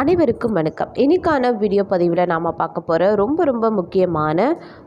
அனைவருக்கும் வணக்கம். இன்னைக்கான வீடியோ பதிவில் நாம் பார்க்க போகிற ரொம்ப ரொம்ப முக்கியமான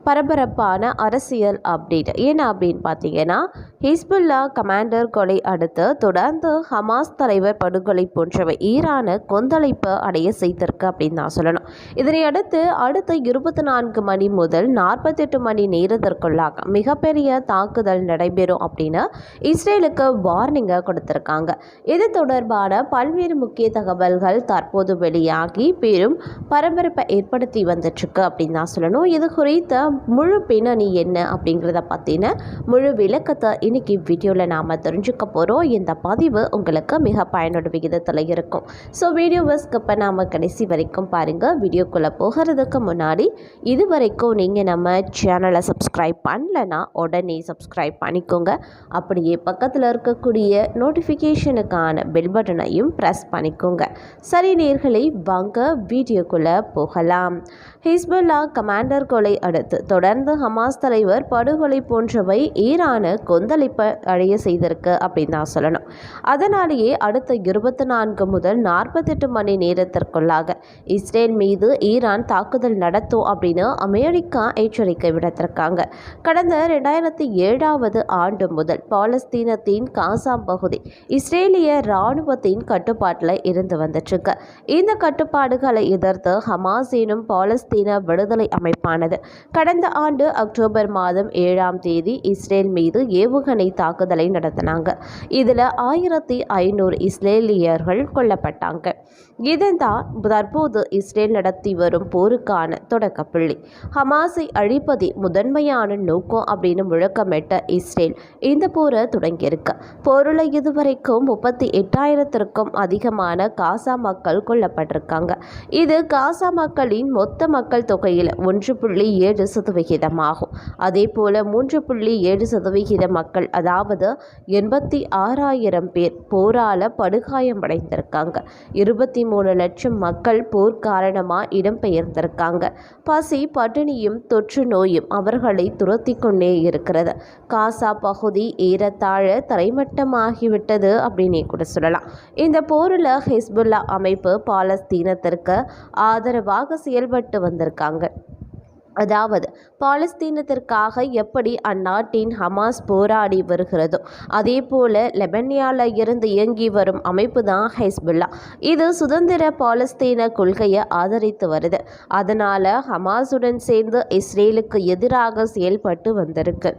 பரபரப்பான அரசியல் அப்டேட் என்ன அப்படின்னு பார்த்தீங்கன்னா ஹிஸ்புல்லா கமாண்டர் கொலை அடுத்து தொடர்ந்து ஹமாஸ் தலைவர் படுகொலை போன்றவை ஈரான கொந்தளிப்பு அடைய செய்திருக்கு அப்படின்னு நான் சொல்லணும். இதனை அடுத்து அடுத்த இருபத்தி நான்கு மணி முதல் நாற்பத்தெட்டு மணி நேரத்திற்குள்ளாக மிகப்பெரிய தாக்குதல் நடைபெறும் அப்படின்னு இஸ்ரேலுக்கு வார்னிங்கை கொடுத்துருக்காங்க. இது தொடர்பான பல்வேறு முக்கிய தகவல்கள் தற்போது வெளியாகி பெரும் பரபரப்பை ஏற்படுத்தி வந்துட்டுருக்கு அப்படின்னு தான் சொல்லணும். இது குறித்த முழு பின்னணி என்ன அப்படிங்கிறத பற்றின முழு விளக்கத்தை இன்னைக்கு வீடியோவில் நாம் தெரிஞ்சுக்க போகிறோம் இந்த பதிவு உங்களுக்கு மிக பயனுள்ள விகிதத்தில் இருக்கும். ஸோ வீடியோவை ஸ்கிப் நாம் கடைசி வரைக்கும் பாருங்கள் வீடியோக்குள்ளே போகிறதுக்கு முன்னாடி இது வரைக்கும் நீங்கள் நம்ம சேனலை சப்ஸ்கிரைப் பண்ணலன்னா உடனே சப்ஸ்கிரைப் பண்ணிக்கோங்க. அப்படியே பக்கத்தில் இருக்கக்கூடிய நோட்டிஃபிகேஷனுக்கான பெல் பட்டனையும் ப்ரெஸ் பண்ணிக்கோங்க. சரி நேர்களை வாங்க வீடியோக்குள்ளே போகலாம். ஹிஸ்புல்லா கமாண்டர் கொலை அடுத்து தொடர்ந்து ஹமாஸ் தலைவர் படுகொலை போன்றவை ஈரான கொந்தளிப்பை அடைய செய்திருக்கு அப்படின்னு தான் சொல்லணும். அதனாலேயே அடுத்த இருபத்தி நான்கு முதல் நாற்பத்தெட்டு மணி நேரத்திற்குள்ளாக இஸ்ரேல் மீது ஈரான் தாக்குதல் நடத்தும் அப்படின்னு அமெரிக்கா எச்சரிக்கை விடுத்திருக்காங்க. கடந்த ரெண்டாயிரத்தி ஏழாவது ஆண்டு முதல் பாலஸ்தீனத்தின் காசாம் பகுதி இஸ்ரேலிய இராணுவத்தின் கட்டுப்பாட்டில் இருந்து வந்துட்டுருக்கு. இந்த கட்டுப்பாடுகளை எதிர்த்து ஹமாஸ் எனும் பாலஸ்தீன விடுதலை அமைப்பானது கடந்த ஆண்டு அக்டோபர் மாதம் ஏழாம் தேதி இஸ்ரேல் மீது ஏவுகணை தாக்குதலை நடத்தினாங்க. இதில் ஆயிரத்தி ஐநூறு இஸ்ரேலியர்கள் கொல்லப்பட்டாங்க. இதுதான் தற்போது இஸ்ரேல் நடத்தி வரும் போருக்கான தொடக்கப்புள்ளி. ஹமாஸை அழிப்பதே முதன்மையான நோக்கம் அப்படின்னு முழக்கமிட்ட இஸ்ரேல் இந்த போரை தொடங்கியிருக்கு. போரில் இதுவரைக்கும் முப்பத்தி எட்டாயிரத்திற்கும் அதிகமான காசா மக்கள் கொல்லப்பட்டிருக்காங்க இது காசா மக்களின் மொத்த மக்கள் தொகையில் ஒன்று புள்ளி ஏழு சதவிகிதமாகும் அதே போல மூன்று புள்ளி ஏழு சதவிகித மக்கள் அதாவது எண்பத்தி ஆறாயிரம் பேர் போரால படுகாயமடைந்திருக்காங்க. இருபத்தி மூணு லட்சம் மக்கள் போர் காரணமாக இடம்பெயர்ந்திருக்காங்க. பசி பட்டினியும் தொற்று நோயும் அவர்களை துரத்தி கொண்டே இருக்கிறது. காசா பகுதி ஏறத்தாழ தரைமட்டமாகிவிட்டது அப்படின்னே கூட சொல்லலாம். இந்த போரில் ஹிஸ்புல்லா அமைப்பு பாலஸ்தீனத்திற்கு ஆதரவாக செயல்பட்டு வந்திருக்காங்க. அதாவது பாலஸ்தீனத்திற்காக எப்படி அந்நாட்டின் ஹமாஸ் போராடி வருகிறதோ அதே போல லெபனியாவில் இருந்து இயங்கி வரும் அமைப்பு தான் ஹெஸ்புல்லா. இது சுதந்திர பாலஸ்தீன கொள்கையை ஆதரித்து வருது. அதனால் ஹமாஸுடன் சேர்ந்து இஸ்ரேலுக்கு எதிராக செயல்பட்டு வந்திருக்கு.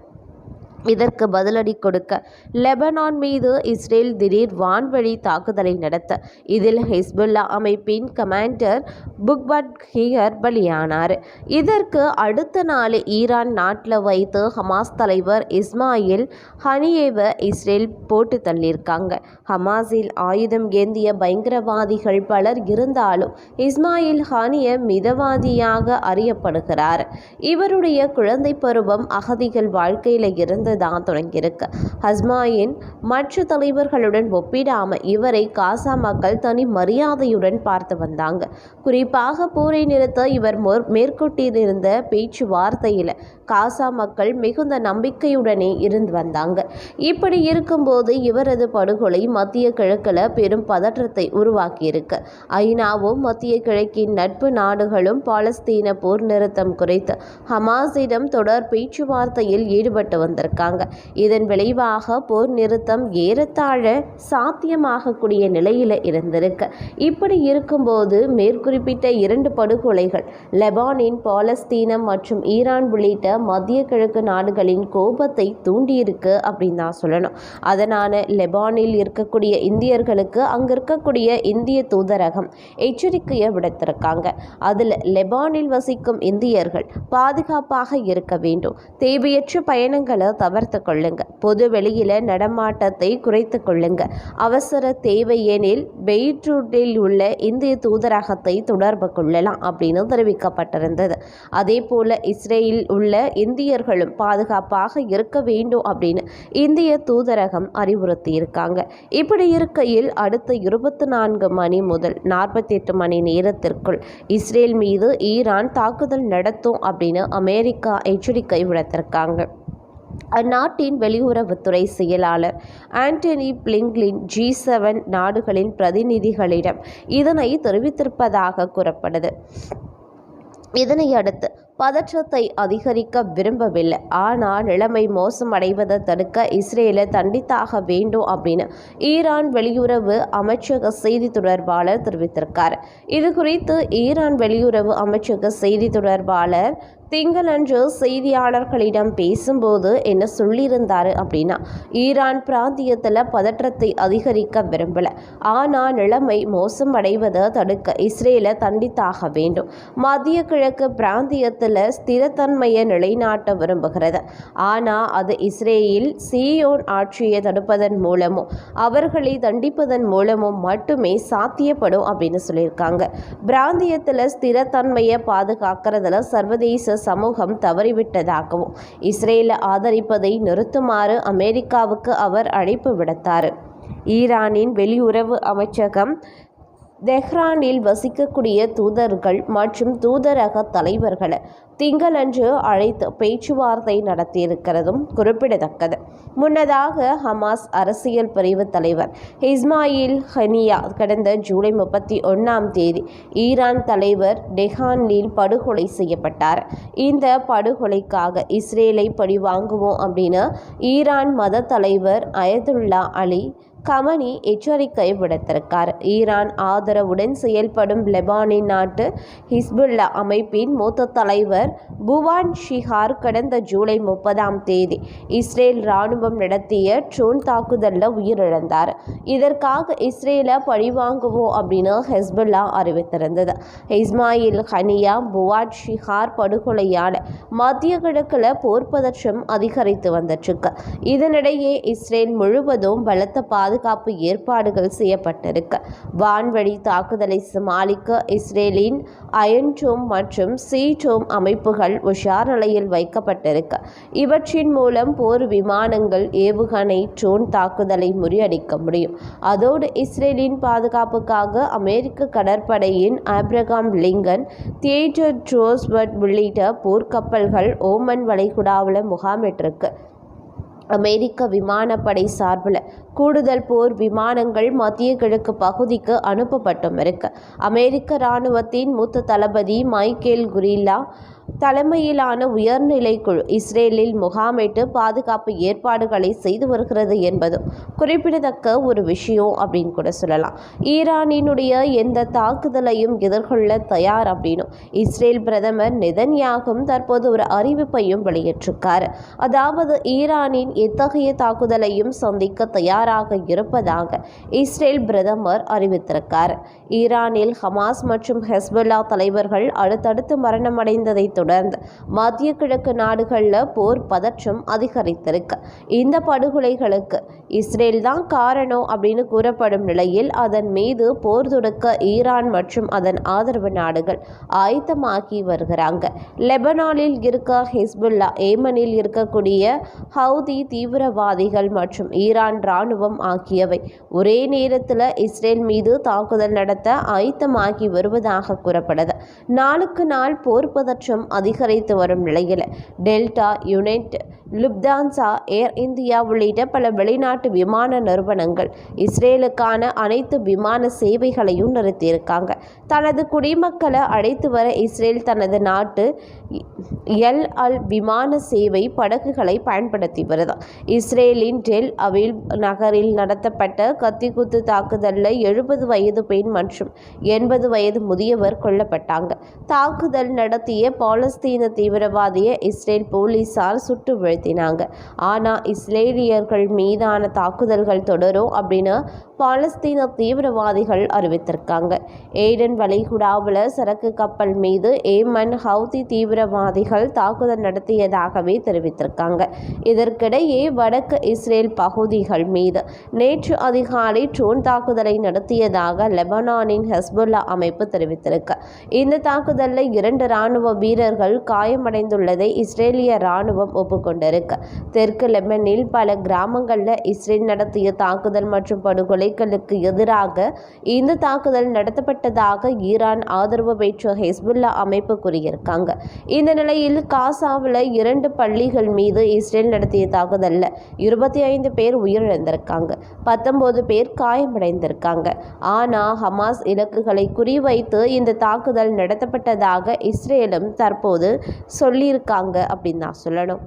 இதற்கு பதிலடி கொடுக்க லெபனான் மீது இஸ்ரேல் திடீர் வான்வழி தாக்குதலை நடத்த இதில் ஹிஸ்புல்லா அமைப்பின் கமாண்டர் புக்பட் ஹியர் பலியானார். இதற்கு அடுத்த நாள் ஈரான் நாட்டில் வைத்து ஹமாஸ் தலைவர் இஸ்மாயில் ஹனியேவை இஸ்ரேல் போட்டு தள்ளியிருக்காங்க. ஹமாஸில் ஆயுதம் ஏந்திய பயங்கரவாதிகள் பலர் இருந்தாலும் இஸ்மாயில் ஹானிய மிதவாதியாக அறியப்படுகிறார். இவருடைய குழந்தை பருவம் அகதிகள் வாழ்க்கையில் இருந்து தான் தொடங்கியிருக்கு. ஹஸ்மாயின் மற்ற தலைவர்களுடன் ஒப்பிடாம இவரை காசா மக்கள் தனி மரியாதையுடன் பார்த்து வந்தாங்க. குறிப்பாக போரை நிறுத்த இவர் மேற்கொண்டிருந்த பேச்சுவார்த்தையில் காசா மக்கள் மிகுந்த நம்பிக்கையுடனே இருந்து வந்தாங்க. இப்படி இருக்கும்போது இவரது படுகொலை மத்திய கிழக்கில் பெரும் பதற்றத்தை உருவாக்கியிருக்கு. ஐநாவும் மத்திய கிழக்கின் நட்பு நாடுகளும் பாலஸ்தீன போர் நிறுத்தம் குறித்து ஹமாஸிடம் தொடர் பேச்சுவார்த்தையில் ஈடுபட்டு இருக்காங்க. இதன் விளைவாக போர் நிறுத்தம் ஏறத்தாழ சாத்தியமாகக்கூடிய நிலையில் இருந்திருக்கு. இப்படி இருக்கும்போது மேற்குறிப்பிட்ட இரண்டு படுகொலைகள் லெபானின் பாலஸ்தீனம் மற்றும் ஈரான் உள்ளிட்ட மத்திய கிழக்கு நாடுகளின் கோபத்தை தூண்டியிருக்கு அப்படின்னு தான் சொல்லணும். அதனால் லெபானில் இருக்கக்கூடிய இந்தியர்களுக்கு அங்கே இருக்கக்கூடிய இந்திய தூதரகம் எச்சரிக்கையை விடுத்திருக்காங்க. அதில் லெபானில் வசிக்கும் இந்தியர்கள் பாதுகாப்பாக இருக்க வேண்டும். தேவையற்ற பயணங்களை தவிர்த்து கொள்ளுங்க. பொது வெளியில நடமாட்டத்தை குறைத்து கொள்ளுங்க. அவசர தேவை எனில் பெய்ட்ரூட்டில் உள்ள இந்திய தூதரகத்தை தொடர்பு கொள்ளலாம் அப்படின்னு தெரிவிக்கப்பட்டிருந்தது. அதே போல இஸ்ரேலில் உள்ள இந்தியர்களும் பாதுகாப்பாக இருக்க வேண்டும் அப்படின்னு இந்திய தூதரகம் அறிவுறுத்தி இருக்காங்க இப்படி இருக்கையில் அடுத்த இருபத்தி நான்கு மணி முதல் நாற்பத்தி எட்டு மணி நேரத்திற்குள் இஸ்ரேல் மீது ஈரான் தாக்குதல் நடத்தும் அப்படின்னு அமெரிக்கா எச்சரிக்கை விடுத்திருக்காங்க. அந்நாட்டின் வெளியுறவுத்துறை செயலாளர் ஆண்டனி பிளிங்லின் ஜி செவன் நாடுகளின் பிரதிநிதிகளிடம் இதனை தெரிவித்திருப்பதாக கூறப்படுது. இதனை அடுத்து பதற்றத்தை அதிகரிக்க விரும்பவில்லை. ஆனால் நிலைமை மோசமடைவதை தடுக்க இஸ்ரேலை தண்டித்தாக வேண்டும் அப்படின்னு ஈரான் வெளியுறவு அமைச்சக செய்தி தொடர்பாளர் தெரிவித்திருக்கார். இது குறித்து ஈரான் வெளியுறவு அமைச்சக செய்தி தொடர்பாளர் திங்களன்று செய்தியாளர்களிடம் பேசும்போது என்ன சொல்லியிருந்தாரு அப்படின்னா ஈரான் பிராந்தியத்தில் பதற்றத்தை அதிகரிக்க விரும்பல. ஆனால் நிலைமை மோசமடைவதை தடுக்க இஸ்ரேலை தண்டித்தாக வேண்டும். மத்திய கிழக்கு பிராந்தியத்தில் ஸ்திரத்தன்மையை நிலைநாட்ட விரும்புகிறது. ஆனால் அது இஸ்ரேல் சியோன் ஆட்சியை தடுப்பதன் மூலமும் அவர்களை தண்டிப்பதன் மூலமும் மட்டுமே சாத்தியப்படும் அப்படின்னு சொல்லியிருக்காங்க. பிராந்தியத்தில் ஸ்திரத்தன்மையை பாதுகாக்கிறதுல சர்வதேச சமூகம் தவறிவிட்டதாகவும் இஸ்ரேலை ஆதரிப்பதை நிறுத்துமாறு அமெரிக்காவுக்கு அவர் அழைப்பு விடுத்தார். ஈரானின் வெளியுறவு அமைச்சகம் தெஹ்ரானில் வசிக்கக்கூடிய தூதர்கள் மற்றும் தூதரக தலைவர்களை திங்களன்று அழைத்து பேச்சுவார்த்தை நடத்தியிருக்கிறதும் குறிப்பிடத்தக்கது. முன்னதாக ஹமாஸ் அரசியல் பிரிவு தலைவர் இஸ்மாயில் ஹனியா கடந்த ஜூலை முப்பத்தி ஒன்றாம் தேதி ஈரான் தலைவர் டெஹானில் படுகொலை செய்யப்பட்டார். இந்த படுகொலைக்காக இஸ்ரேலை பழிவாங்குவோம் அப்படின்னு ஈரான் மத தலைவர் அயதுல்லா அலி கமனி எச்சரிக்கை விடுத்திருக்கார். ஈரான் ஆதரவுடன் செயல்படும் லெபானின் நாட்டு ஹிஸ்புல்லா அமைப்பின் மூத்த தலைவர் புவான் ஷிஹார் கடந்த ஜூலை முப்பதாம் தேதி இஸ்ரேல் ராணுவம் நடத்திய ட்ரோன் தாக்குதலில் உயிரிழந்தார். இதற்காக இஸ்ரேலை பழிவாங்குவோம் அப்படின்னு ஹெஸ்புல்லா அறிவித்திருந்தது. இஸ்மாயில் ஹனியா புவான் ஷிஹார் படுகொலையால் மத்திய கிழக்கில் போர் பதற்றம் அதிகரித்து வந்துட்டுருக்கு இதனிடையே இஸ்ரேல் முழுவதும் பலத்த பாதுகாப்பு பாதுகாப்பு ஏற்பாடுகள் செய்யப்பட்டிருக்கு. வான்வழி தாக்குதலை சமாளிக்க இஸ்ரேலின் அயன்டோம் மற்றும் சீடோம் அமைப்புகள் உஷார் நிலையில் வைக்கப்பட்டிருக்கு. இவற்றின் மூலம் போர் விமானங்கள் ஏவுகணை ட்ரோன் தாக்குதலை முறியடிக்க முடியும். அதோடு இஸ்ரேலின் பாதுகாப்புக்காக அமெரிக்க கடற்படையின் ஆப்ரகாம் லிங்கன் தியேட்டர் ட்ரோஸ்பர்ட் உள்ளிட்ட போர்க்கப்பல்கள் ஓமன் வளைகுடாவில் முகாமிட்டிருக்கு. அமெரிக்க விமானப்படை சார்பில் கூடுதல் போர் விமானங்கள் மத்திய கிழக்கு பகுதிக்கு அனுப்பப்பட்டும் இருக்கு அமெரிக்க இராணுவத்தின் மூத்த தளபதி மைக்கேல் குரில்லா தலைமையிலான உயர்நிலை குழு இஸ்ரேலில் முகாமிட்டு பாதுகாப்பு ஏற்பாடுகளை செய்து வருகிறது என்பதும் குறிப்பிடத்தக்க ஒரு விஷயம் அப்படின்னு கூட சொல்லலாம். ஈரானினுடைய எந்த தாக்குதலையும் எதிர்கொள்ள தயார் அப்படின்னும் இஸ்ரேல் பிரதமர் நெதன்யாகும் தற்போது ஒரு அறிவிப்பையும் வெளியிட்டிருக்கார். அதாவது ஈரானின் எத்தகைய தாக்குதலையும் சந்திக்க தயார் தயாராக இருப்பதாக இஸ்ரேல் பிரதமர் அறிவித்திருக்கார். ஈரானில் ஹமாஸ் மற்றும் ஹெஸ்புல்லா தலைவர்கள் அடுத்தடுத்து மரணமடைந்ததை தொடர்ந்து மத்திய கிழக்கு நாடுகளில் போர் பதற்றம் அதிகரித்திருக்கு. இந்த படுகொலைகளுக்கு இஸ்ரேல் தான் காரணம் அப்படின்னு கூறப்படும் நிலையில் அதன் மீது போர் தொடுக்க ஈரான் மற்றும் அதன் ஆதரவு நாடுகள் ஆயத்தமாகி வருகிறாங்க. லெபனானில் இருக்க ஹிஸ்புல்லா ஏமனில் இருக்கக்கூடிய ஹவுதி தீவிரவாதிகள் மற்றும் ஈரான் இராணுவம் ஆகியவை. ஒரே நேரத்தில் இஸ்ரேல் மீது தாக்குதல் நடத்த ஆயத்தமாகி வருவதாக கூறப்படுது நாளுக்கு நாள் போர் பதற்றம் அதிகரித்து வரும் நிலையில் Delta United Lufthansa Air India உள்ளிட்ட பல வெளிநாட்டு விமான நிறுவனங்கள் இஸ்ரேலுக்கான அனைத்து விமான சேவைகளையும் நிறுத்தியிருக்காங்க. தனது குடிமக்களை அழைத்து வர இஸ்ரேல் தனது நாட்டு எல் அல் விமான சேவை படகுகளை பயன்படுத்தி வருது. இஸ்ரேலின் டெல் அவில் நகர் நகரில் நடத்தப்பட்ட கத்திக்குத்து தாக்குதலில் எழுபது வயது பெண் மற்றும் எண்பது வயது முதியவர் கொல்லப்பட்டாங்க. தாக்குதல் நடத்திய பாலஸ்தீன தீவிரவாதியை இஸ்ரேல் போலீசார் சுட்டு வீழ்த்தினாங்க. ஆனால் இஸ்ரேலியர்கள் மீதான தாக்குதல்கள் தொடரும் அப்படின்னு பாலஸ்தீன தீவிரவாதிகள் அறிவித்திருக்காங்க. ஏடன் வளைகுடாவில் சரக்கு கப்பல் மீது ஏமன் ஹவுதி தீவிரவாதிகள் தாக்குதல் நடத்தியதாகவே தெரிவித்திருக்காங்க. இதற்கிடையே வடக்கு இஸ்ரேல் பகுதிகள் மீது நேற்று அதிகாலை ட்ரோன் தாக்குதலை நடத்தியதாக லெபனானின் ஹெஸ்புல்லா அமைப்பு தெரிவித்திருக்கு. இந்த தாக்குதலில் இரண்டு இராணுவ வீரர்கள் காயமடைந்துள்ளதை இஸ்ரேலிய ராணுவம் ஒப்புக்கொண்டிருக்கு. தெற்கு லெபனில் பல கிராமங்களில் இஸ்ரேல் நடத்திய தாக்குதல் மற்றும் படுகொலைகளுக்கு எதிராக இந்த தாக்குதல் நடத்தப்பட்டதாக ஈரான் ஆதரவு பெற்ற ஹெஸ்புல்லா அமைப்பு கூறியிருக்காங்க. இந்த நிலையில் காசாவில் இரண்டு பள்ளிகள் மீது இஸ்ரேல் நடத்திய தாக்குதலில் இருபத்தி ஐந்து பேர் உயிரிழந்திருக்காங்க பத்தொன்பது பேர் காயமடைந்திருக்காங்க. ஆனால் ஹமாஸ் இலக்குகளை குறிவைத்து இந்த தாக்குதல் நடத்தப்பட்டதாக இஸ்ரேலும் தற்போது சொல்லியிருக்காங்க அப்படின்னு தான் சொல்லணும்.